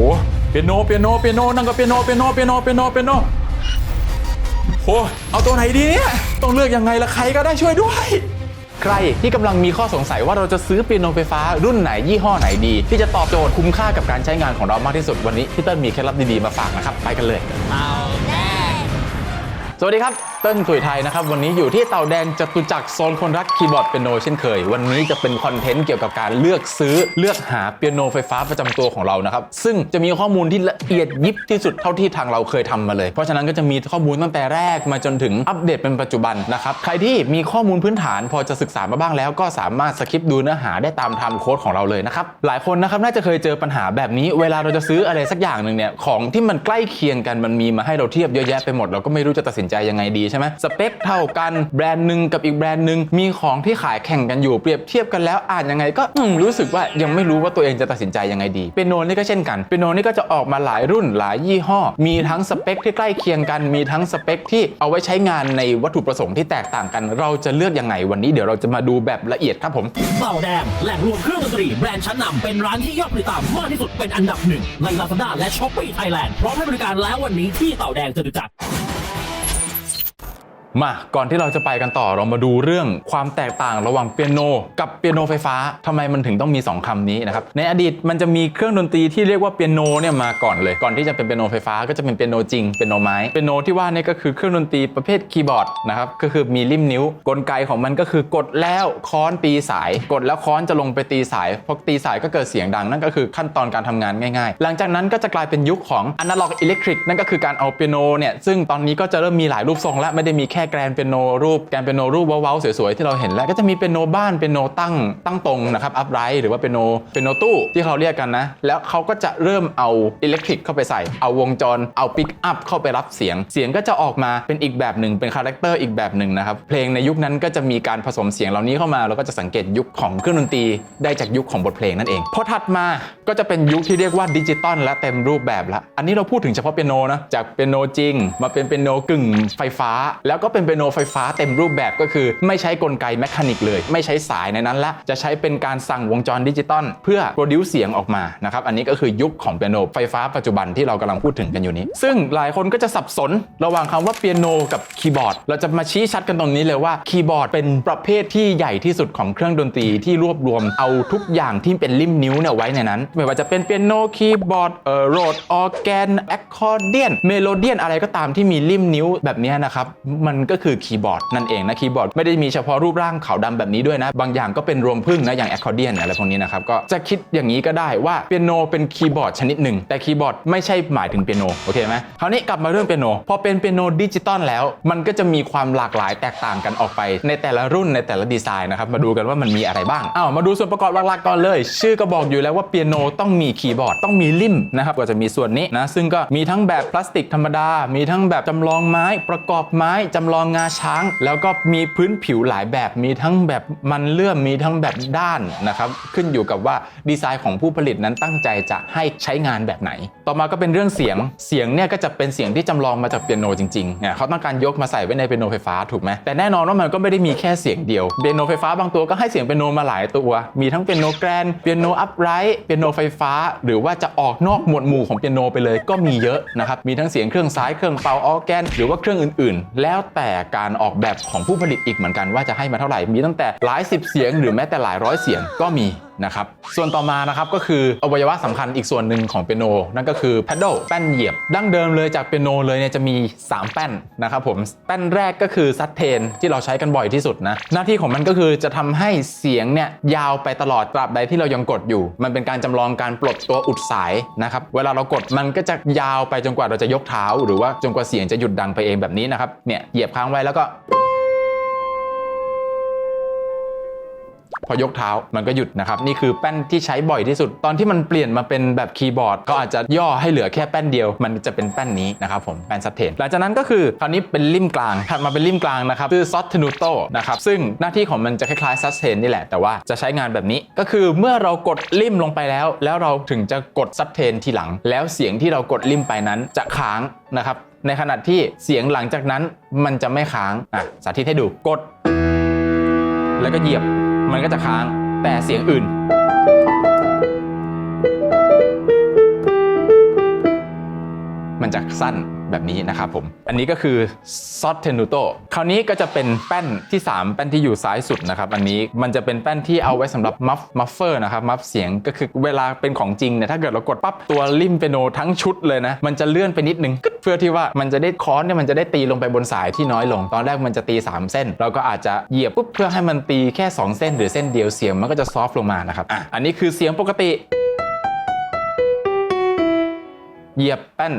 อ้เปียโนเปียโนเปียโนนั่งก็เปียโนเปียโนเปียโนเปียโนเปียโนโอ้เอาตัวไหนดีเนี่ยต้องเลือกยังไงละใครก็ได้ช่วยด้วย ใครที่กำลังมีข้อสงสัยว่าเราจะซื้อเปียโนไฟฟ้ารุ่นไหนยี่ห้อไหนดี ที่จะตอบโจทย์คุ้มค่ากับการใช้งานของเรามากที่สุดวันนี้พี่เติ้ลมีเคล็ดลับดีๆมาฝากนะครับไปกันเลย สวัสดีครับ เติ้ลถุยไทยนะครับ วันนี้อยู่ที่เต่าแดงจตุจักรโซนคนรักคีย์บอร์ดเปียโนเช่นเคย วันนี้จะเป็นคอนเทนต์เกี่ยวกับการเลือกซื้อเลือกหาเปียโนไฟฟ้าประจำตัวของเรานะครับ ซึ่งจะมีข้อมูลที่ละเอียดยิบที่สุดเท่าที่ทางเราเคยทำมาเลย เพราะฉะนั้นก็จะมีข้อมูลตั้งแต่แรกมาจนถึงอัปเดตเป็นปัจจุบันนะครับ ใครที่มีข้อมูลพื้นฐาน พอจะศึกษามาบ้างแล้วก็สามารถสคิปดูเนื้อหาได้ตามไทม์โค้ดของเราเลยนะครับ หลายคนนะครับน่าจะเคยเจอปัญหาแบบนี้ เวลาเราจะซื้ออะไรสักอย่างหนึ่งเนี่ยของที่มันใกล้เคียงกันมันมีมาให้เราเทียบเยอะแยะไปหมดเราก็ไม่รู้จะตัดสินใจยังไงดีใช่ไหมสเปคเท่ากันแบรนด์หนึ่งกับอีกแบรนด์หนึ่งมีของที่ขายแข่งกันอยู่เปรียบเทียบกันแล้วอ่านยังไงก็รู้สึกว่ายังไม่รู้ว่าตัวเองจะตัดสินใจยังไงดีเปียโนนี่ก็เช่นกันเปียโนนี่ก็จะออกมาหลายรุ่นหลายยี่ห้อ มีทั้งสเปคที่ใกล้เคียงกันมีทั้งสเปคที่เอาไว้ใช้งานในวัตถุประสงค์ที่แตกต่างกัน เราจะเลือกยังไงวันนี้เดี๋ยวเราจะมาดูแบบละเอียดครับผมเต่าแดงแหล่งรวมเครื่องดนตรีแบรนด์ชั้นนำเป็นร้านที่ยอดติดตามมากที่สุดเป็นอันดับหนึ่งใน Lazada และ Shopee Thailand พร้อมให้บริการแล้ววันนี้ที่เต่าแดงจตุจักร มาก่อนที่เราจะไปกันต่อเรามาดูเรื่องความแตกต่างระหว่างเปียโน กับเปียโนไฟฟ้าทำไมมันถึงต้องมี 2คำนี้นะครับในอดีตมันจะมีเครื่องดนตรีที่เรียกว่าเปียโนเนี่ยมาก่อนเลย ก่อนที่จะเป็นเปียโนไฟฟ้าก็จะเป็นเปียโนจริงเปียโนไม้เปียโนที่ว่านี่ก็คือเครื่องดนตรีประเภทคีย์บอร์ดนะครับก็คือมีริมนิ้ว กลไกของมันก็คือกดแล้วค้อนตีสาย กดแล้วค้อนจะลงไปตีสายพอตีสายก็เกิดเสียงดังนั่นก็คือขั้นตอนการทำงานง่ายๆ หลังจากนั้นก็จะกลายเป็นยุคของอนาล็อกอิเล็กทริกนั่นก็คือการเอาเปียโนเนี่ยซึ่งตอนนี้ก็จะเริ่มมีหลายรูปทรงแล้วไม่ได้มีแค่แกรนเปียโนรูปแกรนเปียโนรูปว้าๆสวยๆที่เราเห็นแล้วก็จะมีเปียโนบ้านเปียโนตั้งตั้งตรงนะครับอัพไรหรือว่าเปียโนเปียโนตู้ที่เขาเรียกกันนะ แล้วเขาก็จะเริ่มเอาอิเล็กทริกเข้าไปใส่ เอาวงจรเอาปิกอัพเข้าไปรับเสียง เสียงก็จะออกมาเป็นอีกแบบหนึ่งเป็นคาแรคเตอร์อีกแบบหนึ่งนะครับเพลงในยุคนั้นก็จะมีการผสมเสียงเหล่านี้เข้ามาแล้วก็จะสังเกตยุคของเครื่องดนตรีได้จากยุคของบทเพลงนั่นเองพอถัดมาก็จะเป็นยุคที่เรียกว่าดิจิตอลและเต็มรูปแบบละอันนี้เราพูดถึงเฉพาะเปียโนนะจากเปียโนจริง มาเป็นเปียโนกึ่งไฟฟ้า แล้วก็เป็นเปียโนไฟฟ้าเต็มรูปแบบก็คือ ไม่ใช้กลไกแมคานิกเลย ไม่ใช้สายในนั้นละจะใช้เป็นการสั่งวงจรดิจิตอลเพื่อโปรดิวเสียงออกมานะครับอันนี้ก็คือยุคของเปียโนไฟฟ้าปัจจุบันที่เรากำลังพูดถึงกันอยู่นี้ ซึ่งหลายคนก็จะสับสนระหว่างคำว่าเปียโนกับคีย์บอร์ดเราจะมาชี้ชัดกันตรงนี้เลยว่าคีย์บอร์ดเป็นประเภทที่ใหญ่ที่สุดของเครื่องดนตรีที่รวบรวมเอาทุกอย่างที่เป็นริมนิ้วเนี่ยไว้ในนั้น ไม่ว่าจะเป็นเปียโนคีย์บอร์ดเอ่อโรดออแกนแอคคอร์เดียนเมโลเดียนอะไรก็ตามที่มีริมนิ้วแบบนี้นะครับมันก็คือคีย์บอร์ดนั่นเองนะคีย์บอร์ดไม่ได้มีเฉพาะรูปร่างขาวดำแบบนี้ด้วยนะ บางอย่างก็เป็นรวมพึ่งนะอย่างแอคคอร์เดียนอะไรพวกนี้นะครับก็จะคิดอย่างนี้ก็ได้ว่าเปียโนเป็นคีย์บอร์ดชนิดหนึ่งแต่คีย์บอร์ดไม่ใช่หมายถึงเปียโนโอเคไหมคราวนี้กลับมาเรื่องเปียโนพอเป็นเปียโนดิจิตอลแล้ว มันก็จะมีความหลากหลายแตกต่างกันออกไป ในแต่ละรุ่นในแต่ละดีไซน์นะครับมาดูกันว่ามันมีอะไรบ้างอ้าวมาดูส่วนประกอบหลักๆก่อนเลย ชื่อก็บอกอยู่แล้วว่าเปียโนต้องมีคีย์บอร์ดต้องมีริมนะครับก็จะมีส่วนนี้นะซึ่งก็มีทั้งแบบพลาสติกธรรมดา มีทั้งแบบจำลองไม้ประกอบไม้จำลองงาช้าง แล้วก็มีพื้นผิวหลายแบบมีทั้งแบบมันเลื่อมมีทั้งแบบด้านนะครับขึ้นอยู่กับว่าดีไซน์ของผู้ผลิตนั้นตั้งใจจะให้ใช้งานแบบไหน ต่อมาก็เป็นเรื่องเสียงเสียงเนี่ยก็จะเป็นเสียงที่จำลองมาจากเปียโนจริงๆเนี่ยเขาต้องการยกมาใส่ไว้ในเปียโนไฟฟ้าถูกไหมแต่แน่นอนว่ามันก็ไม่ได้มีแค่เสียงเดียวเปียโนไฟฟ้าบางตัวก็ให้เสียงเปียโนมาหลายตัว มีทั้งเปียโนแกรนเปียโนอัพไรท์เปียโนไฟฟ้า หรือว่าจะออกนอกหมวดหมู่ของเปียโนไปเลยก็มีเยอะนะครับมีทั้งเสียงเครื่องซ้ายเครื่องเป่าออร์แกนหรือว่าเครื่องอื่นๆ แล้วแแต่การออกแบบของผู้ผลิตอีกเหมือนกันว่าจะให้มาเท่าไหร่มีตั้งแต่หลายสิบเสียงหรือแม้แต่หลายร้อยเสียงก็มี นะครับ ส่วนต่อมานะครับก็คืออวัยวะสำคัญอีกส่วนหนึ่งของเปียโน นั่นก็คือ paddle แป้นเหยียบ ดั้งเดิมเลยจากเปียโนเลยเนี่ยจะมี 3 แป้นนะครับผม แป้นแรกก็คือซัตเทนที่เราใช้กันบ่อยที่สุดนะ หน้าที่ของมันก็คือจะทำให้เสียงเนี่ยยาวไปตลอดตราบใดที่เรายังกดอยู่ มันเป็นการจำลองการปลดตัวอุดสายนะครับ เวลาเรากดมันก็จะยาวไปจนกว่าเราจะยกเท้า หรือว่าจนกว่าเสียงจะหยุดดังไปเองแบบนี้นะครับ เนี่ยเหยียบค้างไว้แล้วก็ พอยกเท้ามันก็หยุดนะครับ นี่คือแป้นที่ใช้บ่อยที่สุด ตอนที่มันเปลี่ยนมาเป็นแบบคีย์บอร์ดก็อาจจะย่อให้เหลือแค่แป้นเดียว มันจะเป็นแป้นนี้นะครับผมแป้นซัตเทนหลังจากนั้นก็คือคราวนี้เป็นริมกลางถัดมาเป็นริมกลางนะครับคือซอสเทนูโตนะครับซึ่งหน้าที่ของมันจะคล้ายๆซัตเทนนี่แหละแต่ว่าจะใช้งานแบบนี้ก็คือเมื่อเรากดริมลงไปแล้ว แล้วเราถึงจะกดซัตเทนทีหลัง แล้วเสียงที่เรากดริมไปนั้นจะค้างนะครับในขณะที่เสียงหลังจากนั้นมันจะไม่ค้างอะสาธิตให้ดูกด แล้วก็เหยียบ มันก็จะค้างแต่เสียงอื่น มันจะสั้น แบบนี้นะครับผม อันนี้ก็คือซอสเทนูโตคราวนี้ก็จะเป็นแป้นที่ 3 แป้นที่อยู่ซ้ายสุดนะครับ อันนี้มันจะเป็นแป้นที่เอาไว้สำหรับมัฟมัฟเฟอร์นะครับมัฟเสียงก็คือเวลาเป็นของจริงเนี่ยถ้าเกิดเรากดปั๊บตัวริมเปียโนทั้งชุดเลยนะมันจะเลื่อนไปนิดนึงเพื่อที่ว่ามันจะได้คอร์สเนี่ยมันจะได้ตีลงไปบนสายที่น้อยลง ตอนแรกมันจะตี 3 เส้น เราก็อาจจะเหยียบปุ๊บเพื่อให้มันตีแค่ 2 เส้น หรือเส้นเดียวเสียงมันก็จะซอฟต์ลงมานะครับอะอันนี้คือเสียงปกติเหยียบแป้น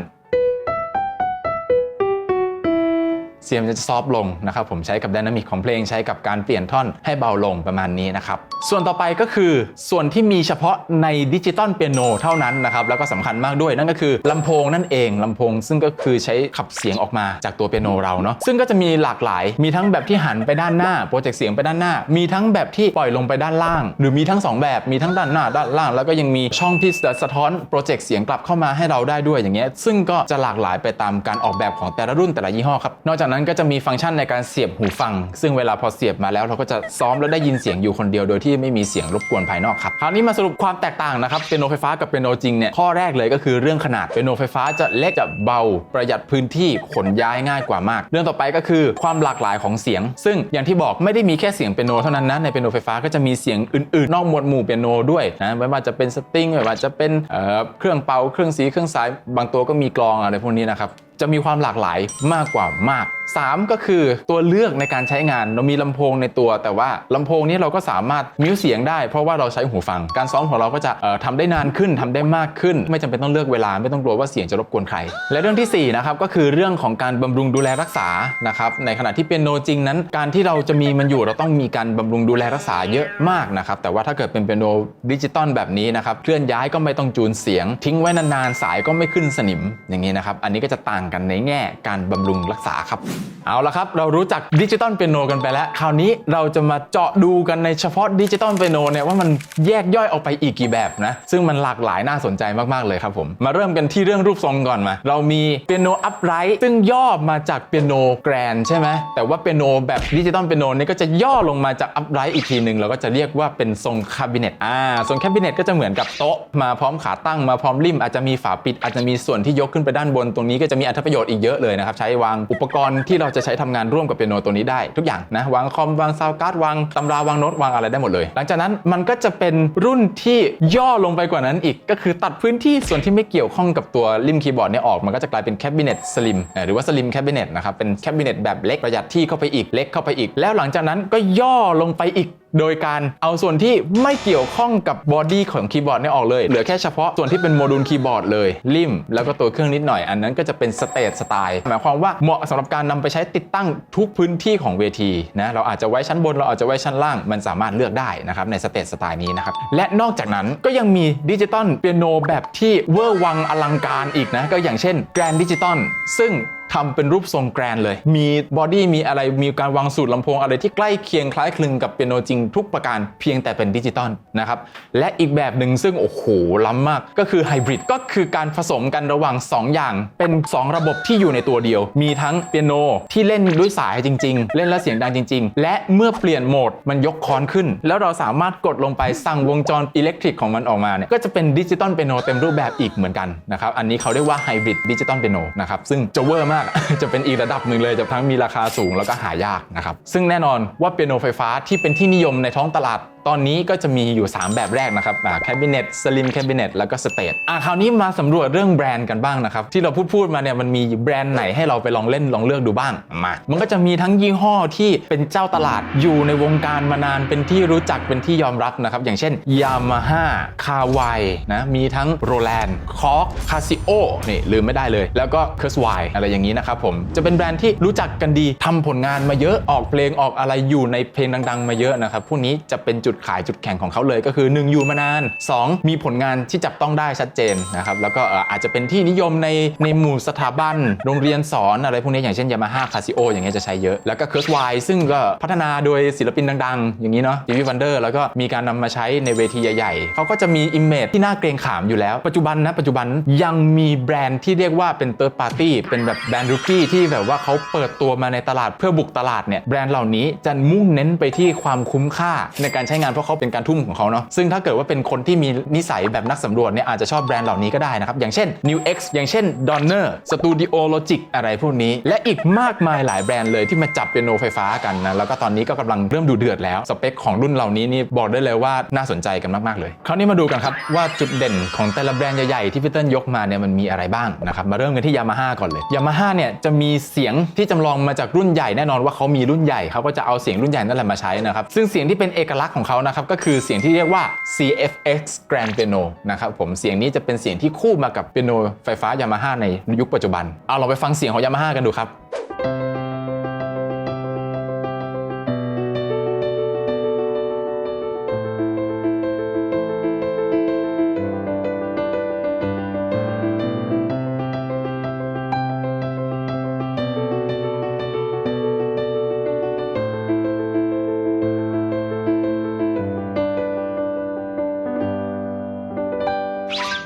เสียงจะซอฟลงนะครับผมใช้กับไดนามิกของเพลงใช้กับการเปลี่ยนท่อนให้เบาลงประมาณนี้นะครับส่วนต่อไปก็คือส่วนที่มีเฉพาะในดิจิตอลเปียโนเท่านั้นนะครับแล้วก็สำคัญมากด้วยนั่นก็คือลำโพงนั่นเองลำโพง ซึ่งก็คือใช้ขับเสียงออกมาจากตัวเปียโนเราเนาะซึ่งก็จะมีหลากหลายมีทั้งแบบที่หันไปด้านหน้าโปรเจกต์เสียงไปด้านหน้า มีทั้งแบบที่ปล่อยลงไปด้านล่าง หรือมีทั้งสองแบบมีทั้งด้านหน้าด้านล่าง แล้วก็ยังมีช่องที่สะท้อนโปรเจกต์เสียงกลับเข้ามาให้เราได้ด้วยอย่างเงี้ยซึ่งก็จะหลากหลายไปตามการออกแบบของแต่ละรุ่นแต่ละยี่ห้อครับนอกจากนั้นก็จะมีฟังก์ชันในการเสียบหูฟัง ซึ่งเวลาพอเสียบมาแล้ว เราก็จะซ้อมแล้วได้ยินเสียงอยู่คนเดียวโดยที่ไม่มีเสียงรบกวนภายนอกครับคราวนี้มาสรุปความแตกต่างนะครับเปียโนไฟฟ้ากับเปียโนจริงเนี่ยข้อแรกเลยก็คือเรื่องขนาดเปียโนไฟฟ้าจะเล็กจะเบาประหยัดพื้นที่ขนย้ายง่ายกว่ามาก เรื่องต่อไปก็คือความหลากหลายของเสียง ซึ่งอย่างที่บอกไม่ได้มีแค่เสียงเปียโนเท่านั้นนะในเปียโนไฟฟ้าก็จะมีเสียงอื่นๆ นอกหมวดหมู่เปียโนด้วยนะไม่ว่าจะเป็นสตริงไม่ว่าจะเป็นเเครื่องเป่าเครื่องสีเครื่องสายบางตัวก็มีกลองอะไรพวกนี้นะครับ จะมีความหลากหลายมากกว่ามาก 3 ก็คือตัวเลือกในการใช้งานเรามีลำโพงในตัว แต่ว่าลำโพงนี้เราก็สามารถมิวเสียงได้เพราะว่าเราใช้หูฟัง การซ้อมของเราก็จะเอ่อทำได้นานขึ้นทำได้มากขึ้น ไม่จำเป็นต้องเลือกเวลาไม่ต้องกลัวว่าเสียงจะรบกวนใคร และเรื่องที่สี่นะครับก็คือเรื่องของการบำรุงดูแลรักษานะครับในขณะที่เป็นโนจริงนั้น การที่เราจะมีมันอยู่เราต้องมีการบำรุงดูแลรักษาเยอะมากนะครับแต่ว่าถ้าเกิดเป็นเปียโนดิจิตอลแบบนี้นะครับเคลื่อนย้ายก็ไม่ต้องจูนเสียง ทิ้งไว้นานๆสายก็ไม่ขึ้นสนิมอย่างนี้นะครับอันนี้ก็จะต่างกันในแง่การบำรุงรักษาครับ เอาละครับ เรารู้จักดิจิตอลเปียโนกันไปแล้ว คราวนี้เราจะมาเจาะดูกันในเฉพาะดิจิตอลเปียโนเนี่ยว่ามันแยกย่อยออกไปอีกกี่แบบนะ ซึ่งมันหลากหลายน่าสนใจมากๆเลยครับผมมาเริ่มกันที่เรื่องรูปทรงก่อนมา เรามีเปียโนอัพไรท์ซึ่งย่อมาจากเปียโนแกรนใช่ไหมแต่ว่าเปียโนแบบดิจิตอลเปียโนนี่ก็จะย่อลงมาจากอัพไรท์อีกทีหนึ่งเราก็จะเรียกว่าเป็นทรงคาบิเนตอ่าทรงคาบิเนตก็จะเหมือนกับโต๊ะมาพร้อมขาตั้งมาพร้อมริมอาจจะมีฝาปิดอาจจะมีส่วนที่ยกขึ้นไปด้านบนตรงนี้ก็จะมีอัตประโยชน์อีกเยอะเลยนะครับ ใช้วางอุปกรณ์ที่เราจะใช้ทำงานร่วมกับเปียโนตัวนี้ได้ ทุกอย่างนะ วางคอม วางซาวการ์ดวางตำราวางโน้ตวางอะไรได้หมดเลย หลังจากนั้นมันก็จะเป็นรุ่นที่ย่อลงไปกว่านั้นอีก ก็คือตัดพื้นที่ส่วนที่ไม่เกี่ยวข้องกับตัวริมคีย์บอร์ดเนี่ยออก มันก็จะกลายเป็นแคบิเนตสลิมหรือว่าสลิมแคบิเนตนะครับเป็นแคบิเนตแบบเล็กประหยัดที่เข้าไปอีกเล็กเข้าไปอีก แล้วหลังจากนั้นก็ย่อลงไปอีก โดยการเอาส่วนที่ไม่เกี่ยวข้องกับบอดี้ของคีย์บอร์ดเนี่ยออกเลย เหลือแค่เฉพาะส่วนที่เป็นโมดูลคีย์บอร์ดเลยริมแล้วก็ตัวเครื่องนิดหน่อย อันนั้นก็จะเป็นสเตทสไตล์หมายความว่าเหมาะสำหรับการนำไปใช้ติดตั้งทุกพื้นที่ของเวทีนะเราอาจจะไว้ชั้นบนเราอาจจะไว้ชั้นล่างมันสามารถเลือกได้นะครับในสเตทสไตล์นี้นะครับและนอกจากนั้นก็ยังมีดิจิตอลเปียโนแบบที่เวอร์วังอลังการอีกนะก็อย่างเช่นแกรนดิจิตอลซึ่ง ทำเป็นรูปทรงแกรนเลย มีบอดี้มีอะไรมีการวางสูตรลำโพงอะไรที่ใกล้เคียงคล้ายคลึงกับเปียโนจริงทุกประการเพียงแต่เป็นดิจิตอลนะครับ และอีกแบบหนึ่งซึ่ง โอ้โห ล้ำมาก ก็คือไฮบริดก็คือการผสมกันระหว่าง 2 อย่าง เป็น 2 ระบบที่อยู่ในตัวเดียว มีทั้งเปียโนที่เล่นด้วยสายจริง ๆ เล่นแล้วเสียงดังจริง ๆ และเมื่อเปลี่ยนโหมดมันยกคอนขึ้น แล้วเราสามารถกดลงไปสั่งวงจรอิเล็กทริกของมันออกมาเนี่ยก็จะเป็นดิจิตอลเปียโนเต็มรูปแบบอีกเหมือนกันนะครับอันนี้เขาเรียกว่าไฮบริดดิจิตอลเปียโนนะครับซึ่งจะเวอร์มากจะเป็นอีกระดับหนึ่งเลยจะทั้งมีราคาสูงแล้วก็หายากนะครับซึ่งแน่นอนว่าเปียโนไฟฟ้าที่เป็นที่นิยมในท้องตลาดตอนนี้ก็จะมีอยู่ 3 แบบแรกนะครับแคบิเนตสลิมแคบิเนตแล้วก็สเตทอะคราวนี้มาสำรวจเรื่องแบรนด์กันบ้างนะครับ ที่เราพูดพูดมาเนี่ยมันมีแบรนด์ไหนให้เราไปลองเล่นลองเลือกดูบ้างมา มันก็จะมีทั้งยี่ห้อที่เป็นเจ้าตลาดอยู่ในวงการมานานเป็นที่รู้จักเป็นที่ยอมรับนะครับ อย่างเช่นยามาฮ่าคาวายนะมีทั้งโรแลนด์คอร์คาซิโอนี่ลืมไม่ได้เลย แล้วก็เคอร์สไวอะไรอย่างนี้นะครับผมจะเป็นแบรนด์ที่รู้จักกันดีทำผลงานมาเยอะออกเพลงออกอะไรอยู่ในเพลงดัง ๆ มาเยอะนะครับพวกนี้จะเป็นจุดุดขายจุดแข่งของเขาเลยก็คือ 1 อยู่มานาน 2 มีผลงานที่จับต้องได้ชัดเจนนะครับแล้วก็อาจจะเป็นที่นิยมในในหมู่สถาบัน โรงเรียนสอนอะไรพวกนี้อย่างเช่นยามาฮ่าคาซิโออย่างเงี้ยจะใช้เยอะ แล้วก็เคิร์สไวซึ่งก็พัฒนาโดยศิลปินดังๆ อย่างนี้เนาะจีวีวันเดอร์แล้วก็มีการนำมาใช้ในเวทีใหญ่ๆเขาก็จะมีอิมเมจที่น่าเกรงขามอยู่แล้ว ปัจจุบันนะปัจจุบันยังมีแบรนด์ที่เรียกว่าเป็นเ h ิร์ p ปาร์ตี้เป็นแบบแบรนด์รูกี้ที่แบบว่าเขาเปิดตัวมาในตลาดเพื่อบุกตลาดเนี่ยแบรนด์เหล่านี้จะมุ่งเน้นไปที่ความคุ้มค่าในการใช้งานเพราะเขาเป็นการทุ่มของเขาเนาะซึ่งถ้าเกิดว่าเป็นคนที่มีนิสัยแบบนักสำรวจเนี่ยอาจจะชอบแบรนด์เหล่านี้ก็ได้นะครับ อย่างเช่น New X อย่างเช่น Donner Studio Logic อะไรพวกนี้ และอีกมากมายหลายแบรนด์เลยที่มาจับเปียโนไฟฟ้ากันนะแล้วก็ตอนนี้ก็กำลังเริ่มดูเดือดแล้วสเปคของรุ่นเหล่านี้นี่บอกได้เลยว่าน่าสนใจกันมาก ๆ เลย คราวนี้มาดูกันครับว่าจุดเด่นของแต่ละแบรนด์ใหญ่ๆที่พี่เติ้ลยกมาเนี่ยมันมีอะไรบ้างนะครับมาเริ่มกันที่ยามาฮ่าก่อนเลยยามาฮ่าเนี่ยจะมีเสียงที่จำลองมาจากรุ่นใหญ่แน่นอนว่าเขามีรุ่นใหญ่เขาก็จะเอาเสียงรุ่นใหญ่นั่นแหละมาใช้นะครับซึ่งเสียงที่เป็นเอกลักษณ์ของเขานะครับก็คือเสียงที่เรียกว่า CFX Grand Piano นะครับผมเสียงนี้จะเป็นเสียงที่คู่มากับเปียโนไฟฟ้ายามาฮ่าในยุคปัจจุบัน เอาเราไปฟังเสียงของยามาฮ่ากันดูครับ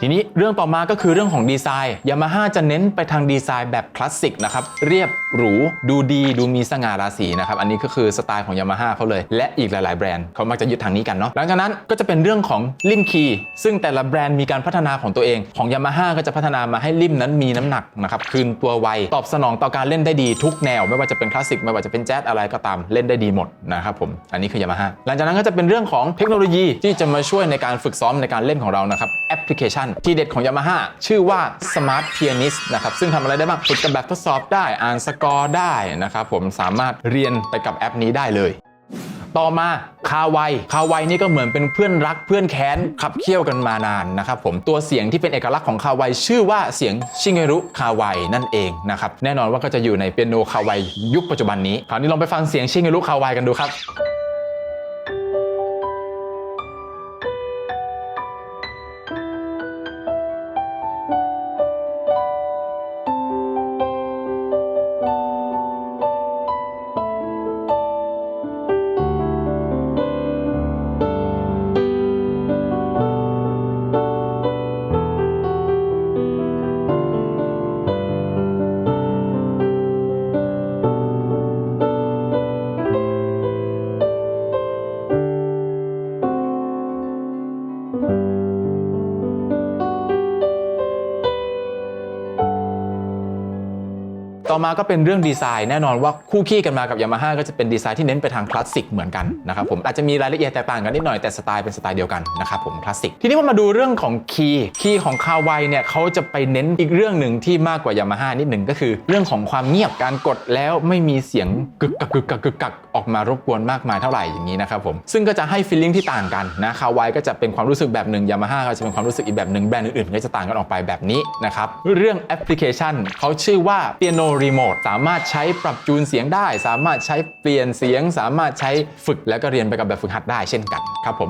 ทีนี้เรื่องต่อมาก็คือเรื่องของดีไซน์ยามาฮ่าจะเน้นไปทางดีไซน์แบบคลาสสิกนะครับเรียบหรูดูดีดูมีสง่าราศีนะครับอันนี้ก็คือสไตล์ของยามาฮ่าเขาเลย และอีกหลาย ๆ แบรนด์เขามักจะยึดทางนี้กันเนาะหลังจากนั้นก็จะเป็นเรื่องของริมคีซึ่งแต่ละแบรนด์มีการพัฒนาของตัวเองของยามาฮ่าก็จะพัฒนามาให้ริมนั้นมีน้ำหนักนะครับคืนตัวไวตอบสนองต่อการเล่นได้ดีทุกแนว ไม่ว่าจะเป็นคลาสสิกไม่ว่าจะเป็นแจ๊สอะไรก็ตามเล่นได้ดีหมดนะครับผมอันนี้คือยามาฮ่าหลังจากนั้นก็จะเป็นเรื่องของเทคโนโลยีที่จะมาช่วยในการฝึกซ้อมในการเล่นของเรานะครับแอปพลิเคชันที่เด็ดของ Yamaha ชื่อว่า Smart Pianist นะครับ ซึ่งทำอะไรได้บ้างฝึกกับแบบทดสอบได้ อ่านสกอร์ได้นะครับผมสามารถเรียนไปกับแอปนี้ได้เลยต่อมาคาไวคาไวนี่ก็เหมือนเป็นเพื่อนรักเพื่อนแค้นขับเคี่ยวกันมานานนะครับผมตัวเสียงที่เป็นเอกลักษณ์ของคาไวชื่อว่าเสียงชิเงรุคาไวนั่นเองนะครับแน่นอนว่าก็จะอยู่ในเปียโนคาไวยุคปัจจุบันนี้คราวนี้ลองไปฟังเสียงชิเงรุคาไวกันดูครับ ก็เป็นเรื่องดีไซน์แน่นอนว่าคู่ขี้กันมากับ Yamaha ก็จะเป็นดีไซน์ที่เน้นไปทางคลาสสิกเหมือนกันนะครับผมอาจจะมีรายละเอียดแตกต่างกันนิดหน่อยแต่สไตล์เป็นสไตล์เดียวกันนะครับผมคลาสสิกทีนี้มาดูเรื่องของคีย์คีย์ของคาไวเนี่ยเขาจะไปเน้นอีกเรื่องหนึ่งที่มากกว่า Yamaha นิดหนึ่งก็คือ เรื่องของความเงียบการกดแล้วไม่มีเสียงกึกกักกึกกักกึกกักออกมารบกวนมากมายเท่าไหร่อย่างนี้นะครับผมซึ่งก็จะให้ฟีลลิ่งที่ต่างกันนะคาไวก็จะเป็นความรู้สึกแบบหนึ่ง Yamaha ก็จะเป็นความรู้สึกอีกแบบหนึ่งแบรนด์อื่นๆก็จะต่างกันออกไปแบบนี้นะครับเรื่องแอปพลิเคชันเขาชื่อว่า Piano Remote สามารถใช้ปรับจูนเสียงได้ สามารถใช้เปลี่ยนเสียง สามารถใช้ฝึกแล้วก็เรียนไปกับแบบฝึกหัดได้เช่นกันครับผม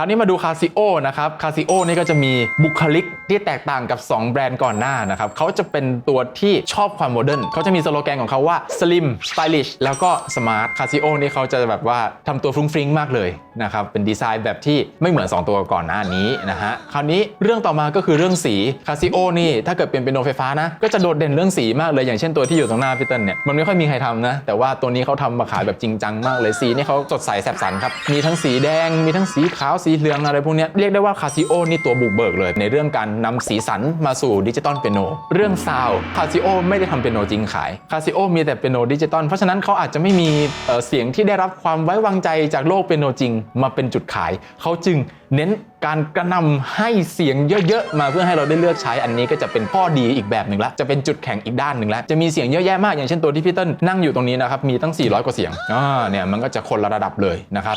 คราวนี้มาดูคาซิโอนะครับคาซิโอนี่ก็จะมีบุคลิกที่แตกต่างกับ 2 แบรนด์ก่อนหน้านะครับเขาจะเป็นตัวที่ชอบความโมเดิร์นเขาจะมีสโลแกนของเขาว่า slim stylish แล้วก็ smart คาซิโอนี่เขาจะแบบว่าทำตัวฟรุ้งฟริ้งมากเลยนะครับเป็นดีไซน์แบบที่ไม่เหมือน 2 ตัวก่อนหน้านี้นะฮะคราวนี้เรื่องต่อมาก็คือเรื่องสีคาซิโอนี่ถ้าเกิดเป็นเป็นโนไฟฟ้านะก็จะโดดเด่นเรื่องสีมากเลยอย่างเช่นตัวที่อยู่ตรงหน้าพี่เติ้ลเนี่ยมันไม่ค่อยมีใครทำนะแต่ว่าตัวนี้เขาทำมาขายแบบจริงจังมากเลยสีนี่เขาสดใสแสบสันครับมีทั้งสีแดงมีทั้งสีขาวสีเหลืองอะไรพวกนี้เรียกได้ว่าคาซิโอนี่ตัวบุกเบิกเลย ในเรื่องการนำสีสันมาสู่ดิจิตอลเปียโน เรื่องซาวคาซิโอไม่ได้ทำเปียโนจริงขายคาซิโอมีแต่เปียโนดิจิตอลเพราะฉะนั้นเขาอาจจะไม่มีเเสียงที่ได้รับความไว้วางใจจากโลกเปียโนจริง มาเป็นจุดขาย เขาจึงเน้นการกระนำให้เสียงเยอะๆ มาเพื่อให้เราได้เลือกใช้อันนี้ก็จะเป็นข้อดีอีกแบบหนึ่งละจะเป็นจุดแข็งอีกด้านหนึ่งละจะมีเสียงเยอะแยะมากอย่างเช่นตัวที่พี่เติ้ลนั่งอยู่ตรงนี้นะครับมีตั้ง 400 กว่าเสียงอ่าเนี่ยมันก็จะคนละระดับเลยนะครับ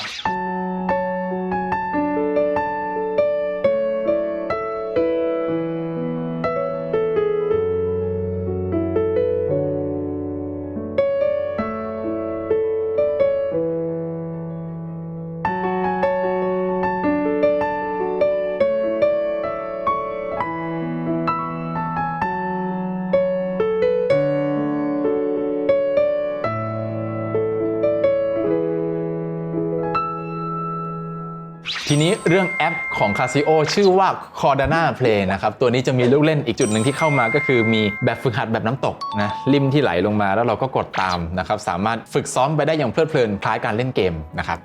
ทีนี้เรื่องแอปของ Casio ชื่อว่า Cordana Play นะครับ ตัวนี้จะมีลูกเล่นอีกจุดหนึ่งที่เข้ามาก็คือมีแบบฝึกหัดแบบน้ำตกนะริมที่ไหลลงมาแล้วเราก็กดตามนะครับ สามารถฝึกซ้อมไปได้อย่างเพลิดเพลินคล้ายการเล่นเกมนะครับ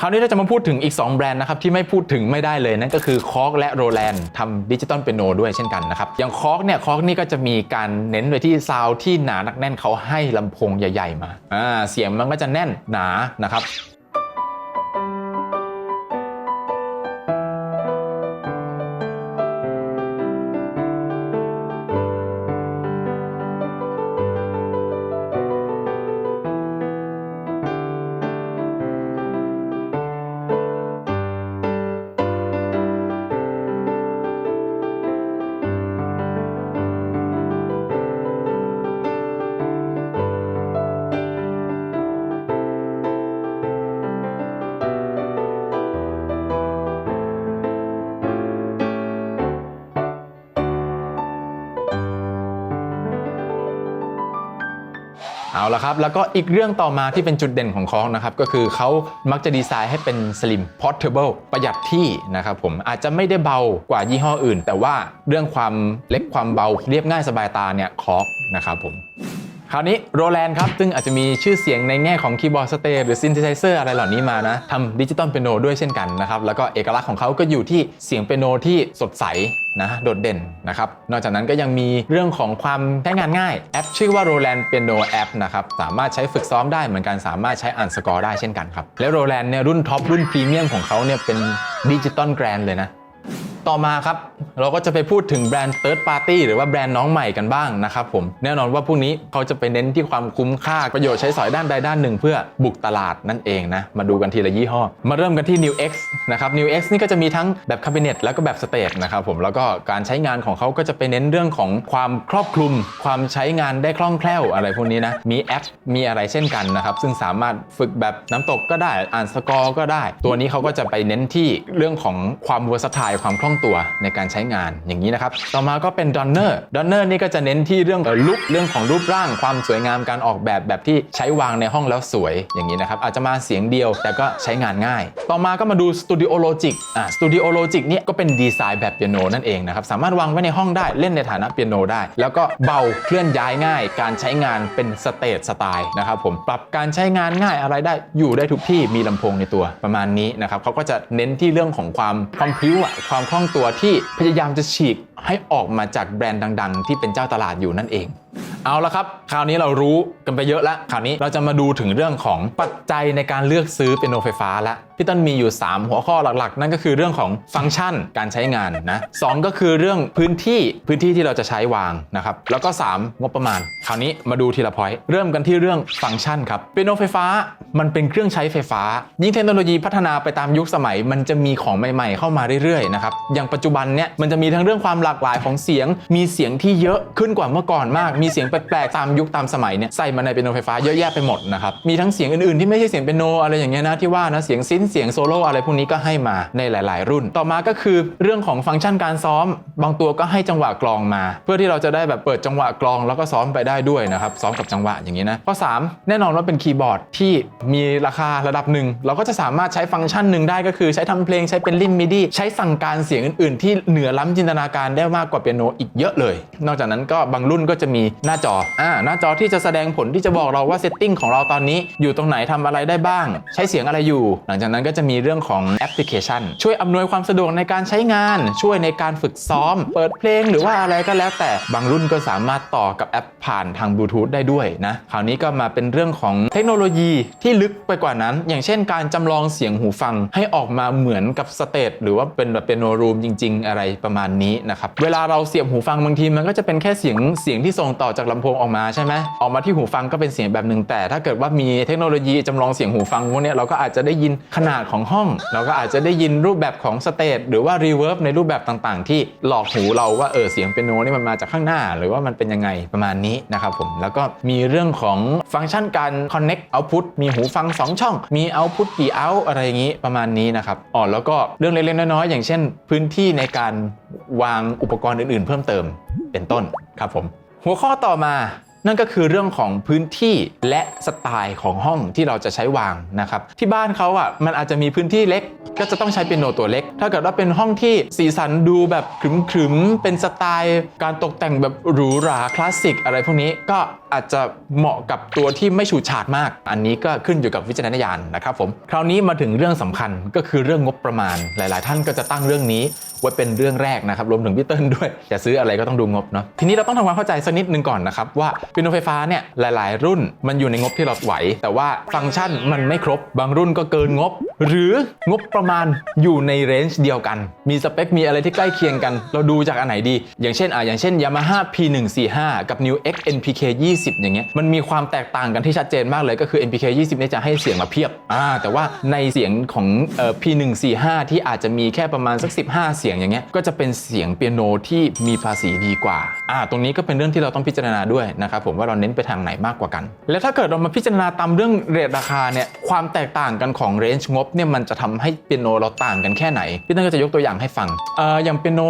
คราวนี้เราจะมาพูดถึงอีก 2 แบรนด์นะครับที่ไม่พูดถึงไม่ได้เลย นั่นก็คือคอกและโรแลนด์ทำดิจิตอลเปียโนด้วยเช่นกันนะครับ อย่างคอกเนี่ยคอกนี่ก็จะมีการเน้นไปที่ซาวที่หนานักแน่นเขาให้ลำโพงใหญ่ ๆ มาอ่าเสียงมันก็จะแน่นหนานะครับ เอครับ แล้วก็อีกเรื่องต่อมาที่เป็นจุดเด่นของคองนะครับ ก็คือเขามักจะดีไซน์ให้เป็นสลิมพอร์ตเทเบิลประหยัดที่นะครับผมอาจจะไม่ได้เบากว่ายี่ห้ออื่น แต่ว่าเรื่องความเล็กความเบาเรียบง่ายสบายตาเนี่ยคอกนะครับผม คราวนี้โรแลนด์ครับ ซึ่งอาจจะมีชื่อเสียงในแง่ของคีย์บอร์ดสเตย์หรือซิน t h ไ z เซอร์อะไรเหล่านี้มานะทำดิจิตอลเปียโนด้วยเช่นกันนะครับ แล้วก็เอกลักษณ์ของเขาก็อยู่ที่เสียงเปียโนที่สดใสนะโดดเด่นนะครับ นอกจากนั้นก็ยังมีเรื่องของความใช้งานง่าย แอปชื่อว่า Roland Piano App นะครับ สามารถใช้ฝึกซ้อมได้เหมือนกันสามารถใช้อ่านสกอร์ได้เช่นกันครับ และโรแลนเนี่ยรุ่นท็อปรุ่นพรีเมียมของเขาเนี่ยเป็นดิจิตอลแกรนเลยนะ ต่อมาครับเราก็จะไปพูดถึงแบรนด์ Third Party หรือว่าแบรนด์น้องใหม่กันบ้างนะครับผมแน่นอนว่าพวกนี้เขาจะไปเน้นที่ความคุ้มค่าประโยชน์ใช้สอยด้านใดด้านหนึ่ง เพื่อบุกตลาดนั่นเองนะมาดูกันทีละยี่ห้อ มาเริ่มกันที่ New X นะครับ New X นี่ก็จะมีทั้งแบบคาบิเนตแล้วก็แบบสเตจนะครับผมแล้วก็การใช้งานของเขาก็จะไปเน้นเรื่องของความครอบคลุม ความใช้งานได้คล่องแคล่วอะไรพวกนี้นะมีแอปมีอะไรเช่นกันนะครับซึ่งสามารถฝึกแบบน้ำตกก็ได้อ่านสกอร์ก็ได้ ตัวนี้เขาก็จะไปเน้นที่เรื่องของความเวอร์สไตล์ความคล่องตัวในการใช้งานอย่างนี้นะครับ ต่อมาก็เป็นดอนเนอร์ดอนเนอร์นี่ก็จะเน้นที่เรื่องลุกเรื่องของรูปร่างความสวยงามการออกแบบแบบที่ใช้วางในห้องแล้วสวยอย่างนี้นะครับอาจจะมาเสียงเดียวแต่ก็ใช้งานง่าย ต่อมาก็มาดู Studio Logic อ่า Studio Logic นี่ก็เป็นดีไซน์แบบเปียโนนั่นเองนะครับสามารถวางไว้ในห้องได้เล่นในฐานะเปียโนได้ แล้วก็เบาเคลื่อนย้ายง่าย การใช้งานเป็นสเตจสไตล์นะครับผมปรับการใช้งานง่ายอะไรได้อยู่ได้ทุกที่มีลำโพงในตัวประมาณนี้นะครับเขาก็จะเน้นที่เรื่องของความความพิ้วอะความคล่องตัวที่พยายามจะฉีกให้ออกมาจากแบรนด์ดัง ๆ ที่เป็นเจ้าตลาดอยู่นั่นเอง เอาละครับ คราวนี้เรารู้กันไปเยอะแล้วคราวนี้เราจะมาดูถึงเรื่องของปัจจัยในการเลือกซื้อเปียโนไฟฟ้าละพี่ต้นมีอยู่ 3 หัวข้อหลักๆ นั่นก็คือเรื่องของฟังก์ชันการใช้งานนะสองก็คือเรื่องพื้นที่พื้นที่ที่เราจะใช้วางนะครับแล้วก็ 3 งบประมาณ คราวนี้มาดูทีละพอยต์เริ่มกันที่เรื่องฟังก์ชันครับเปียโนไฟฟ้ามันเป็นเครื่องใช้ไฟฟ้า ยิ่งเทคโนโลยีพัฒนาไปตามยุคสมัย มันจะมีของใหม่ๆ เข้ามาเรื่อยๆนะครับอย่างปัจจุบันเนี่ยมันจะมีทั้งเรื่องความหลากหลายของเสียง มีเสียงที่เยอะขึ้นกว่าเมื่อก่อนมากมีีเสียงแปลกๆตามยุคตามสมัยเนี่ยใส่มาในเปียโนไฟฟ้าเยอะแยะไปหมดนะครับมีทั้งเสียงอื่นๆที่ไม่ใช่เสียงเปียโนอะไรอย่างเงี้ยนะที่ว่านะเสียงซินเสียงโซโล่อะไรพวกนี้ก็ให้มาในหลาย ๆ รุ่น ต่อมาก็คือเรื่องของฟังก์ชันการซ้อม บางตัวก็ให้จังหวะกลองมา เพื่อที่เราจะได้แบบเปิดจังหวะกลองแล้วก็ซ้อมไปได้ด้วยนะครับซ้อมกับจังหวะอย่างนี้นะข้อ3แน่นอนว่าเป็นคีย์บอร์ดที่มีราคาระดับหนึ่งเราก็จะสามารถใช้ฟังก์ชันหนึ่งได้ก็คือใช้ทำเพลงใช้เป็นลิ้นมิดี้ใช้สั่งการเสียงอื่น ๆ ที่เหนือล้ำจินตนาการได้มากกว่าเปียโนอีกเยอะเลย นอกจากนั้นก็บางรุ่นก็จะมีหน้าจออ่าหน้าจอที่จะแสดงผลที่จะบอกเราว่าเซตติ้งของเราตอนนี้อยู่ตรงไหนทำอะไรได้บ้าง ใช้เสียงอะไรอยู่ หลังจากนั้นก็จะมีเรื่องของแอปพลิเคชัน ช่วยอำนวยความสะดวกในการใช้งาน ช่วยในการฝึกซ้อม เปิดเพลงหรือว่าอะไรก็แล้ว แต่บางรุ่นก็สามารถต่อกับแอปผ่านทางบลูทูธได้ด้วยนะคราวนี้ก็มาเป็นเรื่องของเทคโนโลยีที่ลึกไปกว่านั้น อย่างเช่น การจำลองเสียงหูฟังให้ออกมาเหมือนกับสเตจหรือว่าเป็นแบบเป็นโนรูมจริง ๆ อะไรประมาณนี้นะครับเวลาเราเสียบหูฟังบางทีมันก็จะเป็นแค่เสียงเสียงที่ส่งต่อจากลำโพงออกมาใช่ไหมออกมาที่หูฟังก็เป็นเสียงแบบหนึ่งแต่ ถ้าเกิดว่ามีเทคโนโลยีจำลองเสียงหูฟังพวกนี้เราก็อาจจะได้ยินขนาดของห้อง เราก็อาจจะได้ยินรูปแบบของสเตจหรือว่ารีเวิร์บในรูปแบบต่างๆ ที่หลอกหูเราว่าเออเสียงเปียโนนี่มันมาจากข้างหน้า หรือว่ามันเป็นยังไงประมาณนี้นะครับผมแล้วก็มีเรื่องของฟังก์ชันการ connect output มีหูฟัง 2 ช่อง มี output กี่ out อะไรอย่างนี้ประมาณนี้นะครับอ๋อแล้วก็เรื่องเล็กๆน้อยๆอย่างเช่น พื้นที่ในการวางอุปกรณ์อื่นๆ เพิ่มเติมเป็นต้นครับผม หัวข้อต่อมานั่นก็คือเรื่องของพื้นที่และสไตล์ของห้องที่เราจะใช้วางนะครับ ที่บ้านเขาอะมันอาจจะมีพื้นที่เล็ก ก็จะต้องใช้เปียโนตัวเล็ก ถ้าเกิดว่าเป็นห้องที่สีสันดูแบบขรึมๆเป็นสไตล์การตกแต่งแบบหรูหราคลาสสิกอะไรพวกนี้ก็อาจจะเหมาะกับตัวที่ไม่ฉูดฉาดมาก อันนี้ก็ขึ้นอยู่กับวิจารณญาณนะครับผมคราวนี้มาถึงเรื่องสำคัญก็คือเรื่องงบประมาณหลาย ๆ ท่านก็จะตั้งเรื่องนี้ ว้เป็นเรื่องแรกนะครับรวมถึงพี่เติ้ลด้วยจะซื้ออะไรก็ต้องดูงบเนาะทีนี้เราต้องทำความเข้าใจสักนิดนึงก่อนนะครับว่าเปียโนไฟฟ้าเนี่ยหลาย ๆ รุ่นมันอยู่ในงบที่เราไหว แต่ว่าฟังก์ชันมันไม่ครบบางรุ่นก็เกินงบ หรืองบประมาณอยู่ในเรนจ์เดียวกัน มีสเปคมีอะไรที่ใกล้เคียงกัน เราดูจากอันไหนดี อย่างเช่นอะอย่างเช่น Yamaha P145 กับ New X NPK 20 อย่างเงี้ยมันมีความแตกต่างกันที่ชัดเจนมากเลยก็คือ NPK 20เนี่ยจะให้เสียงมาเพียบอ่าแต่ว่าในเสียงของเอ่อ P145 ที่อาจจะมีแค่ประมาณสัก 15 เสียงอย่างเงี้ยก็จะเป็นเสียงเปียโนที่มีภาษีดีกว่าอ่าตรงนี้ก็เป็นเรื่องที่เราต้องพิจารณาด้วยนะครับผมว่าเราเน้นไปทางไหนมากกว่ากัน แล้วถ้าเกิดเรามาพิจารณาตามเรื่องเรทราคาเนี่ยความแตกต่างกันของเรนจ์งบเนี่ยมันจะทำให้เปียโนเราต่างกันแค่ไหนพี่ตั้งก็จะยกตัวอย่างให้ฟังเอ่ออย่างเปียโน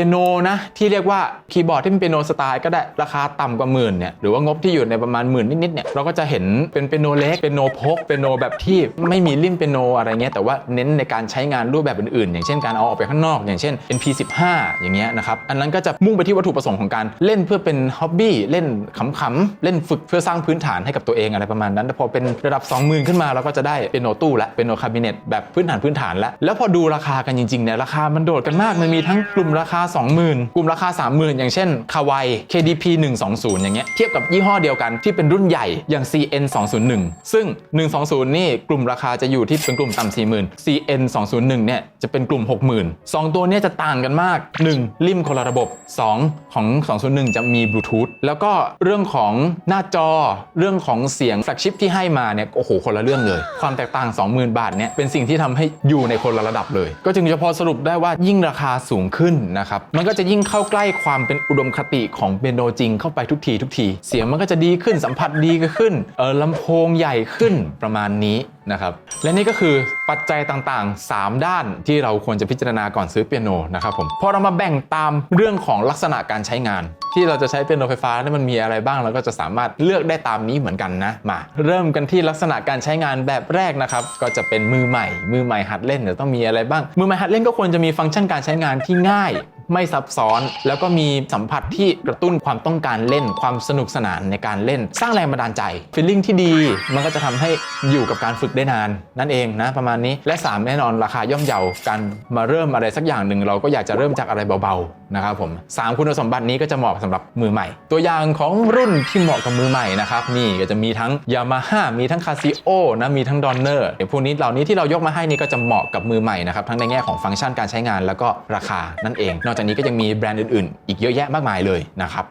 ปียโนนะที่เรียกว่าคีย์บอร์ดที่เป็นเปียโนสไตล์ก็ได้ราคาต่ำกว่าหมื่นเนี่ยหรือว่างบที่อยู่ในประมาณหมื่นนิดๆเนี่ยเราก็จะเห็นเป็นเปียโนเล็กเปียโนพกเปียโนแบบที่ไม่มีริมเปียโนอะไรเงี้ยแต่ว่าเน้นในการใช้งานรูปแบบอื่นๆ อย่างเช่นการเอาออกไปข้างนอก อย่างเช่น NP15 อย่างเงี้ยนะครับอันนั้นก็จะมุ่งไปที่วัตถุประสงค์ของการเล่นเพื่อเป็นฮ็อบบี้เล่นขำๆเล่นฝึกเพื่อสร้างพื้นฐานให้กับตัวเองอะไรประมาณนั้นแต่พอเป็นระดับ 20,000 ขึ้นมาเราก็จะได้เปียโนตู้ละเปียโนคาบิเนตแบบพื้นฐานพื้นฐานแล้วแล้วพอดูราคากันจริงๆเนี่ยราคามันโดดกันมากมันมีทั้งกลุ่มราคา20,000 กลุ่มราคา 30,000 อย่างเช่นคาวาย KDP 120 อย่างเงี้ยเทียบกับยี่ห้อเดียวกันที่เป็นรุ่นใหญ่อย่าง CN 201ซึ่ง 120 นี่กลุ่มราคาจะอยู่ที่เป็นกลุ่มต่ำ40,000 CN 201เนี่ยจะเป็นกลุ่ม 60,000 2 ตัวเนี้จะต่างกันมาก 1. ริมคนละระบบ 2. ของ 201 จะมีบลูทูธแล้วก็เรื่องของหน้าจอเรื่องของเสียงแฟลกชิพที่ให้มาเนี่ยโอ้โหคนละเรื่องเลย ความแตกต่าง 20,000 บาทเนี่ยเป็นสิ่งที่ทำให้อยู่ในคนละระดับเลย ก็จึงจะพอสรุปได้ว่ายิ่งราคาสูงขึ้นนะครับมันก็จะยิ่งเข้าใกล้ความเป็นอุดมคติของเปียโนจริงเข้าไปทุกทีทุกที เสียงมันก็จะดีขึ้นสัมผัสดีขึ้นเออลำโพงใหญ่ขึ้นประมาณนี้ นะครับและนี่ก็คือปัจจัยต่างๆ 3 ด้านที่เราควรจะพิจารณาก่อนซื้อเปียโนนะครับผมพอเรามาแบ่งตามเรื่องของลักษณะการใช้งาน ที่เราจะใช้เปียโนไฟฟ้าเนี่ยมันมีอะไรบ้างเราก็จะสามารถเลือกได้ตามนี้เหมือนกันนะมา เริ่มกันที่ลักษณะการใช้งานแบบแรกนะครับก็จะเป็นมือใหม่ มือใหม่หัดเล่นเดี๋ยวต้องมีอะไรบ้าง มือใหม่หัดเล่นก็ควรจะมีฟังก์ชันการใช้งานที่ง่ายไม่ซับซ้อนแล้วก็มีสัมผัสที่กระตุ้นความต้องการเล่นความสนุกสนานในการเล่น สร้างแรงบันดาลใจฟีลลิ่งที่ดี มันก็จะทำให้อยู่กับการฝึกได้นานนั่นเองนะประมาณนี้และ 3 แน่นอนราคาย่อมเยาการมาเริ่มอะไรสักอย่างหนึ่งเราก็อยากจะเริ่มจากอะไรเบาๆนะครับผมสามคุณสมบัตินี้ก็จะเหมาะสำหรับมือใหม่ ตัวอย่างของรุ่นที่เหมาะกับมือใหม่นะครับนี่ก็จะมีทั้ง Yamaha มีทั้ง Casio นะมีทั้ง Donner เดี๋ยวพวกนี้เหล่านี้ที่เรายกมาให้นี่ก็จะเหมาะกับมือใหม่นะครับทั้งในแง่ของฟังก์ชันการใช้งานแล้วก็ราคานั่นเอง นอกจากนี้ก็ยังมีแบรนด์อื่นๆ อีกเยอะแยะมากมายเลยนะครับ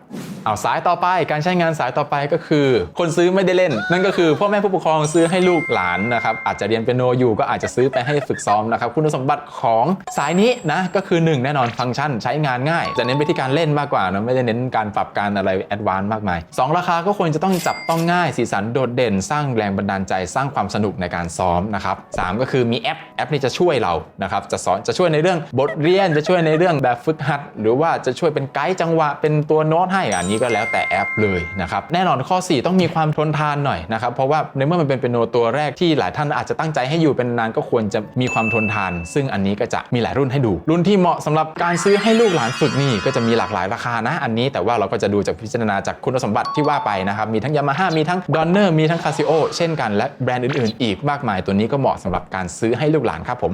เอาสายต่อไปการใช้งานสายต่อไปก็คือ คนซื้อไม่ได้เล่น นั่นก็คือพ่อแม่ผู้ปกครองซื้อให้ลูกหลานนะครับอาจจะเรียนเปียโนอยู่ก็อาจจะซื้อไปให้ฝึกซ้อมนะครับคุณสมบัติของสายนี้นะก็คือ 1 แน่นอนฟังก์ชันใช้งานง่าย จะเน้นไปที่การเล่นมากกว่านะไม่ได้เน้นการปรับการอะไรแอดวานซ์มากมาย 2 ราคาก็ควรจะต้องจับต้องง่ายสีสันโดดเด่น สร้างแรงบันดาลใจสร้างความสนุกในการซ้อมนะครับสามก็คือมีแอปแอปนี่จะช่วยเรานะครับจะสอนจะช่วยในเรื่องบทเรียนจะช่วยในเรื่องแบบฝึกหัด หรือว่าจะช่วยเป็นไกด์จังหวะเป็นตัวโน้ตให้อันนี้ก็แล้วแต่แอปเลยนะครับแน่นอนข้อ 4 ต้องมีความทนทานหน่อยนะครับเพราะว่าในเมื่อมันเป็นเปียโนตัวแรกที่หลายท่านอาจจะตั้งใจให้อยู่เป็นนานก็ควรจะมีความทนทาน ซึ่งอันนี้ก็จะมีหลายรุ่นให้ดู รุ่นที่เหมาะสำหรับการซื้อให้ลูกหลานฝึกนี่ก็จะมีหลากหลายราคานะ อันนี้แต่ว่าเราก็จะดูจากพิจารณาจากคุณสมบัติที่ว่าไปนะครับมีทั้ง Yamaha มีทั้ง Donner มีทั้ง Casio เช่นกันและแบรนด์อื่นๆ อีกมากมาย ตัวนี้ก็เหมาะสำหรับการซื้อให้ลูกหลานครับผม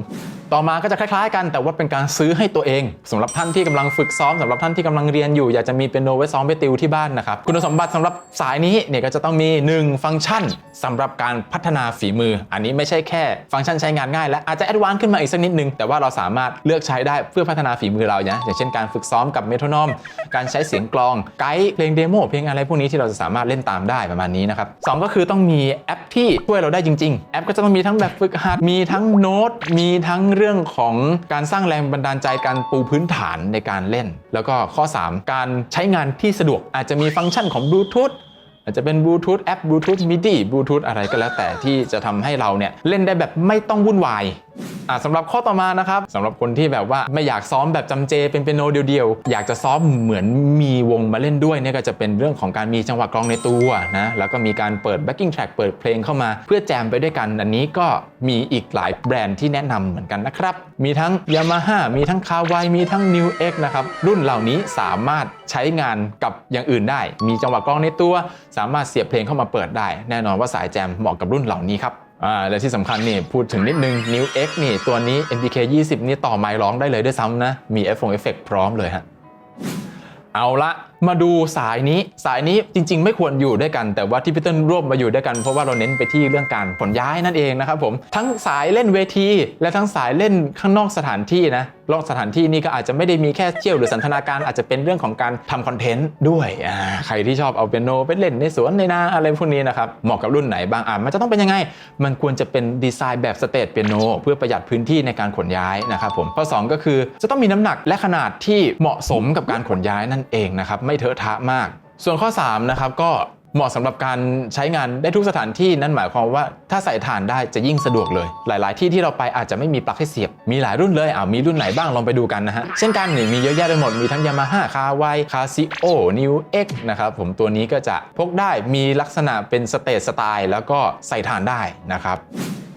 ต่อมาก็จะคล้ายๆ กันแต่ว่าเป็นการซื้อให้ตัวเองสำหรับท่านที่กำลังฝึกซ้อมสำหรับท่านที่กำลังเรียนอยู่อยากจะมีเปียโนไว้ซ้อมไปติวที่บ้านนะครับ คุณสมบัติสำหรับสายนี้เนี่ยก็จะต้องมี 1 ฟังก์ชันสำหรับการพัฒนาฝีมือ อันนี้ไม่ใช่แค่ ฟังก์ชันใช้งานง่ายและอาจจะแอดวานซ์ขึ้นมาอีกสักนิดนึง แต่ว่าเราสามารถเลือกใช้ได้เพื่อพัฒนาฝีมือเราเนะอย่างเช่นการฝึกซ้อมกับเมโทรนอม การใช้เสียงกลองไกด์เพลงเดโมเพลงอะไรพวกนี้ที่เราจะสามารถเล่นตามได้ประมาณนี้นะครับสองก็คือต้องมีแอปที่ช่วยเราได้จริง ๆ แอปก็จะต้องมีทั้งแบบฝึกหัดมีทั้งโน้ตมีทั้งเรื่องของการสร้างแรงบันดาลใจการปูพื้นฐานในการเล่น แล้วก็ข้อ 3 การใช้งานที่สะดวกอาจจะมีฟังก์ชันของบลูทูธอาจจะเป็นบลูทูธแอปบลูทูธมิดีบลูทูธอะไรก็แล้วแต่ที่จะทำให้เราเนี่ยเล่นได้แบบไม่ต้องวุ่นวาย อะสำหรับข้อต่อมานะครับสำหรับคนที่แบบว่าไม่อยากซ้อมแบบจำเจเป็นเปียโนเดียวๆ อยากจะซ้อมเหมือนมีวงมาเล่นด้วยเนี่ยก็จะเป็นเรื่องของการมีจังหวะกลองในตัวนะแล้วก็มีการเปิด backing track เปิดเพลงเข้ามา เพื่อแจมไปด้วยกัน อันนี้ก็มีอีกหลายแบรนด์ที่แนะนำเหมือนกันนะครับ มีทั้ง Yamaha มีทั้ง Kawai มีทั้ง New X นะครับรุ่นเหล่านี้สามารถใช้งานกับอย่างอื่นได้ มีจังหวะกลองในตัว สามารถเสียบเพลงเข้ามาเปิดได้ แน่นอนว่าสายแจมเหมาะกับรุ่นเหล่านี้ครับ อ่าและที่สำคัญนี่พูดถึงนิดนึง New X นี่ตัวนี้ NPK 20 นี่ต่อไมค์ร้องได้เลยด้วยซ้ำนะ มีเอฟเฟกพร้อมเลยฮะเอาละมาดูสายนี้สายนี้จริง ๆ ไม่ควรอยู่ด้วยกัน แต่ว่าที่พี่เติ้ลรวบมาอยู่ด้วยกันเพราะว่าเราเน้นไปที่เรื่องการขนย้ายนั่นเองนะครับผมทั้งสายเล่นเวที และทั้งสายเล่นข้างนอกสถานที่นะ นอกสถานที่นี่ก็อาจจะไม่ได้มีแค่เที่ยวหรือสันทนาการอาจจะเป็นเรื่องของการทำคอนเทนต์ด้วยใครที่ชอบเอาเปียโนไปเล่นในสวนในนาอะไรพวกนี้นะครับเหมาะกับรุ่นไหนบ้างอะมันจะต้องเป็นยังไง มันควรจะเป็นดีไซน์แบบสเตจเปียโนเพื่อประหยัดพื้นที่ในการขนย้ายนะครับผมข้อสองก็คือจะต้องมีน้ำหนักและขนาดที่เหมาะสมกับการขนย้ายนั่นเองนะครับไม่เถอะทะมากส่วนข้อ 3 นะครับ ก็ เหมาะสำหรับการใช้งานได้ทุกสถานที่นั่นหมายความว่าถ้าใส่ถ่านได้จะยิ่งสะดวกเลย หลาย ๆ ที่ที่เราไปอาจจะไม่มีปลั๊กให้เสียบ มีหลายรุ่นเลยอ่ามีรุ่นไหนบ้างลองไปดูกันนะฮะ เช่นกันนี่มีเยอะแยะไปหมด มีทั้ง Yamaha k a w a i Casio New X นะครับผมตัวนี้ก็จะพกได้มีลักษณะเป็นสเตจสไตล์แล้วก็ใส่ถ่านได้นะครับ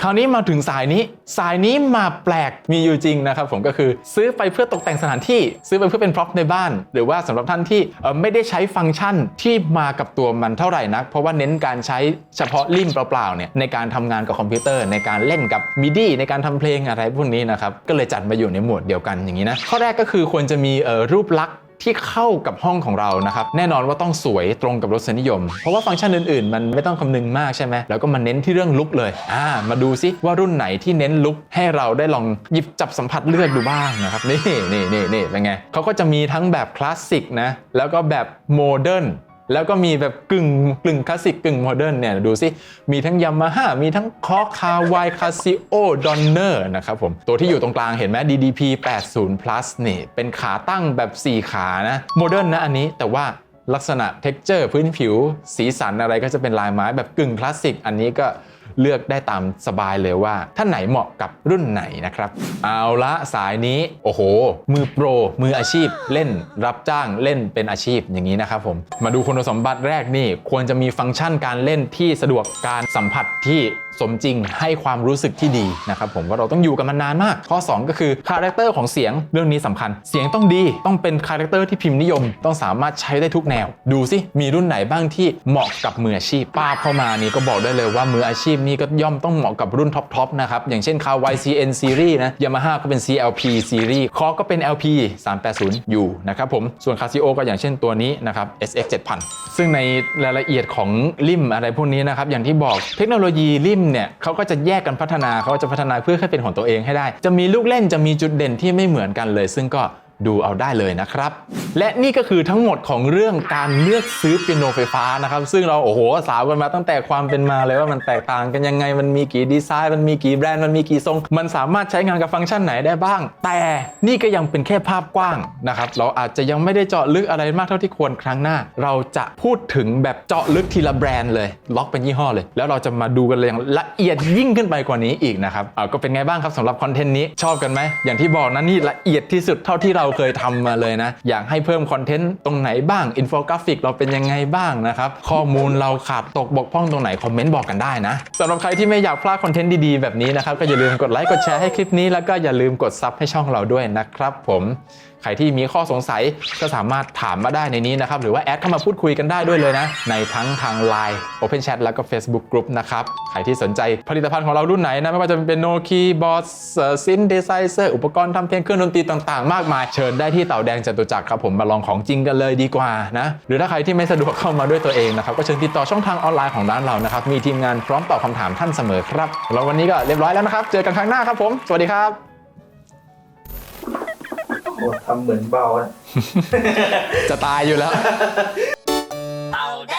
คราวนี้มาถึงสายนี้ สายนี้มาแปลกมีอยู่จริงนะครับผมก็คือซื้อไปเพื่อตกแต่งสถานที่ ซื้อไปเพื่อเป็นพร็อพในบ้าน หรือว่าสำหรับท่านที่ไม่ได้ใช้ฟังก์ชันที่มากับตัวมันเท่าไหร่นัก เพราะว่าเน้นการใช้เฉพาะลิ่มเปล่าๆเนี่ยในการทำงานกับคอมพิวเตอร์ ในการเล่นกับมิดี้ในการทำเพลงอะไรพวกนี้นะครับก็เลยจัดมาอยู่ในหมวดเดียวกันอย่างนี้นะข้อแรกก็คือควรจะมีรูปลักษณ์ ที่เข้ากับห้องของเรานะครับแน่นอนว่าต้องสวยตรงกับรสนิยม เพราะว่าฟังก์ชันอื่นๆ มันไม่ต้องคำนึงมากใช่ไหมแล้วก็มาเน้นที่เรื่องลุกเลยอ่ามาดูซิว่ารุ่นไหนที่เน้นลุกให้เราได้ลองหยิบจับสัมผัสเลือดดูบ้างนะครับนี่นี่นี่นี่เป็นไงเขาก็จะมีทั้งแบบคลาสสิกนะแล้วก็แบบโมเดิร์น แล้วก็มีแบบกึ่งกึ่งคลาสสิกกึ่งโมเดิร์นเนี่ยดูสิมีทั้งยามาฮ่ามีทั้งคอคาวายคาซิโอดอนเนอร์นะครับผม ตัวที่อยู่ตรงกลางเห็นไหม DDP 80 plus นี่ เป็นขาตั้งแบบ 4 ขานะโมเดิร์นนะอันนี้แต่ว่าลักษณะเท็กเจอร์พื้นผิว สีสันอะไรก็จะเป็นลายไม้แบบกึ่งคลาสสิกอันนี้ก็ เลือกได้ตามสบายเลยว่าท่านไหนเหมาะกับรุ่นไหนนะครับ เอาละสายนี้โอ้โห มือโปร มืออาชีพเล่นรับจ้างเล่นเป็นอาชีพอย่างนี้นะครับผมมาดูคุณสมบัติแรกนี่ควรจะมีฟังก์ชันการเล่นที่สะดวกการสัมผัสที่สมจริงให้ความรู้สึกที่ดีนะครับผมว่าเราต้องอยู่กันมานนานมาก ข้อ 2 ก็คือคาแรคเตอร์ของเสียงเรื่องนี้สำคัญ เสียงต้องดีต้องเป็นคาแรคเตอร์ที่พิมพ์นิยม ต้องสามารถใช้ได้ทุกแนว ดูสิมีรุ่นไหนบ้างที่เหมาะกับมืออาชีพป้าเข้ามานี่ก็บอกได้เลยว่ามืออาชีพนี่ก็ย่อมต้องเหมาะกับรุ่นท็อปๆนะครับ อย่างเช่น Kawai CN Series นะ Yamaha ก็เป็น CLP Series คอก็เป็น LP 380อยู่นะครับผม ส่วน Casio ก็อย่างเช่นตัวนี้นะครับ SX 7000 ซึ่งในรายละเอียดของริมอะไรพวกนี้นะครับ อย่างที่บอกเทคโนโลยีริมเนี่ยเขาก็จะแยกกันพัฒนาเขาจะพัฒนาเพื่อให้เป็นของตัวเองให้ได้ จะมีลูกเล่นจะมีจุดเด่นที่ไม่เหมือนกันเลย ซึ่งก็ ดูเอาได้เลยนะครับ และนี่ก็คือทั้งหมดของเรื่องการเลือกซื้อเปียโนไฟฟ้านะครับ ซึ่งเราโอ้โหสาวกันมาตั้งแต่ความเป็นมาเลยว่ามันแตกต่างกันยังไง มันมีกี่ดีไซน์ มันมีกี่แบรนด์ มันมีกี่ทรง มันสามารถใช้งานกับฟังก์ชันไหนได้บ้าง แต่นี่ก็ยังเป็นแค่ภาพกว้างนะครับ เราอาจจะยังไม่ได้เจาะลึกอะไรมากเท่าที่ควรครั้งหน้า เราจะพูดถึงแบบเจาะลึกทีละแบรนด์เลย ล็อกเป็นยี่ห้อเลย แล้วเราจะมาดูกันเลยอย่างละเอียดยิ่งขึ้นไปกว่านี้อีกนะครับเอาก็เป็นไงบ้างครับสำหรับคอนเทนต์นี้ชอบกันไหมอย่างที่บอกนะนี่ละเอียดที่สุดเท่าที่เราเคยทำมาเลยนะ อยากให้เพิ่มคอนเทนต์ตรงไหนบ้างอินโฟกราฟิกเราเป็นยังไงบ้างนะครับ ข้อมูลเราขาดตกบกพร่องตรงไหน คอมเมนต์บอกกันได้นะสำหรับใครที่ไม่อยากพลาดคอนเทนต์ดีๆแบบนี้นะครับก็อย่าลืมกดไลค์กดแชร์ให้คลิปนี้แล้วก็อย่าลืมกดซับให้ช่องเราด้วยนะครับผม ใครที่มีข้อสงสัยก็สามารถถามมาได้ในนี้นะครับ หรือว่าแอดเข้ามาพูดคุยกันได้ด้วยเลยนะ ในทั้งทาง Line Open Chat แล้วก็ Facebook Group นะครับ ใครที่สนใจผลิตภัณฑ์ของเรารุ่นไหนนะ ไม่ว่าจะเป็นโนคีบอสซินเดไซเซอร์อุปกรณ์ทำเพลงเครื่องดนตรีต่างๆ มากมาย เชิญได้ที่เต่าแดงจตุจักรครับผมมาลองของจริงกันเลยดีกว่านะหรือถ้าใครที่ไม่สะดวกเข้ามาด้วยตัวเองนะครับก็เชิญติดต่อช่องทางออนไลน์ของร้านเรานะครับมีทีมงานพร้อมตอบคำถามท่านเสมอครับแล้ววันนี้ก็เรียบร้อยแล้วนะครับ เจอกันครั้งหน้าครับผม สวัสดีครับ ทำเหมือนเบาอะ จะตายอยู่แล้ว เอาได้